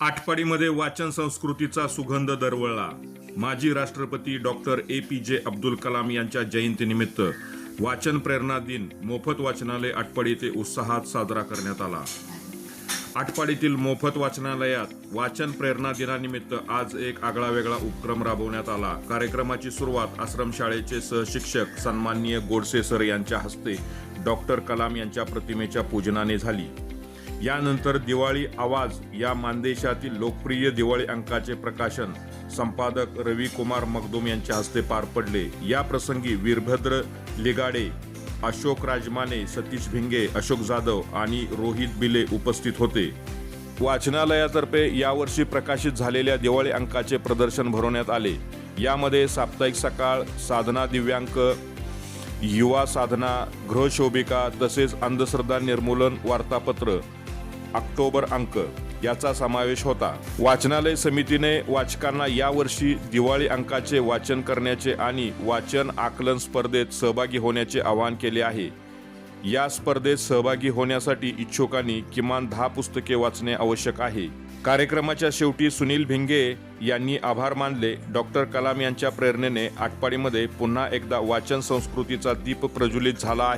आठपाडीमध्ये वाचन संस्कृतीचा सुगंध दरवळला. माजी राष्ट्रपती डॉक्टर ए पी जे अब्दुल कलाम यांच्या जयंतीनिमित्त वाचन प्रेरणा दिन मोफत वाचनालय आटपाडी येथे उत्साहात साजरा करण्यात आला. आटपाडीतील मोफत वाचनालयात वाचन प्रेरणा दिनानिमित्त आज एक आगळा वेगळा उपक्रम राबवण्यात आला. कार्यक्रमाची सुरुवात आश्रमशाळेचे सहशिक्षक सन्माननीय गोडसे सर यांच्या हस्ते डॉक्टर कलाम यांच्या प्रतिमेच्या पूजनाने झाली. यानंतर दिवाळी आवाज या मानदेशातील लोकप्रिय दिवाळी अंकाचे प्रकाशन. संपादक रवी कुमार मगदुम यांच्या हस्ते पार पडले. या प्रसंगी वीरभद्र लिगाडे अशोक राजमाने सतीश भिंगे अशोक जाधव आणि रोहित बिले उपस्थित होते. वाचनालयातर्फे यावर्षी प्रकाशित झालेल्या दिवाळी अंकाचे प्रदर्शन भरवण्यात आले. यामध्ये साप्ताहिक सकाळ साधना दिव्यांक युवा साधना गृहशोभिका तसेच अंधश्रद्धा निर्मूलन वार्तापत्र ऑक्टोबर अंक याचा समावेश होता. वाचनालय समितीने वाचकांना यावर्षी दिवाळी अंकाचे वाचन करण्याचे आणि वाचन आकलन स्पर्धेत सहभागी होण्याचे आवाहन केले आहे. या स्पर्धेत सहभागी होण्यासाठी इच्छुकांनी किमान दहा पुस्तके वाचणे आवश्यक आहे. कार्यक्रमाच्या शेवटी सुनील भिंगे यांनी आभार मानले. डॉक्टर कलाम यांच्या प्रेरणेने आटपाडीमध्ये पुन्हा एकदा वाचन संस्कृतीचा दीप प्रज्वलित झाला आहे.